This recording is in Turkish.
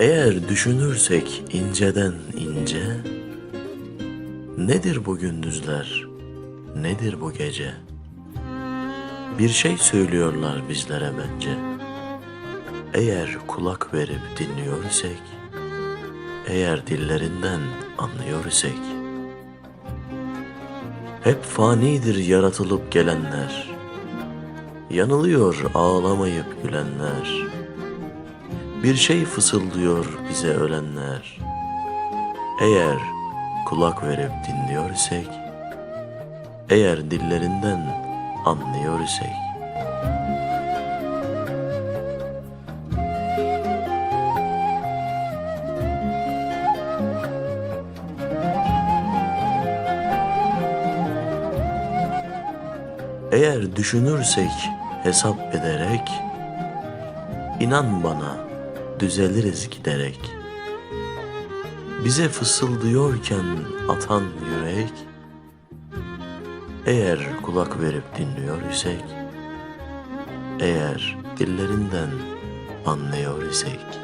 Eğer düşünürsek inceden ince, nedir bu gündüzler, nedir bu gece? Bir şey söylüyorlar bizlere bence. Eğer kulak verip dinliyor isek, eğer dillerinden anlıyor isek, hep fanidir yaratılıp gelenler, yanılıyor ağlamayıp gülenler, bir şey fısıldıyor bize ölenler. Eğer kulak verip dinliyor isek, eğer dillerinden anlıyor isek, Eğer düşünürsek hesap ederek, inan bana düzeliriz giderek. Bize fısıldıyorken atan yürek, eğer kulak verip dinliyor isek, eğer dillerinden anlıyor isek.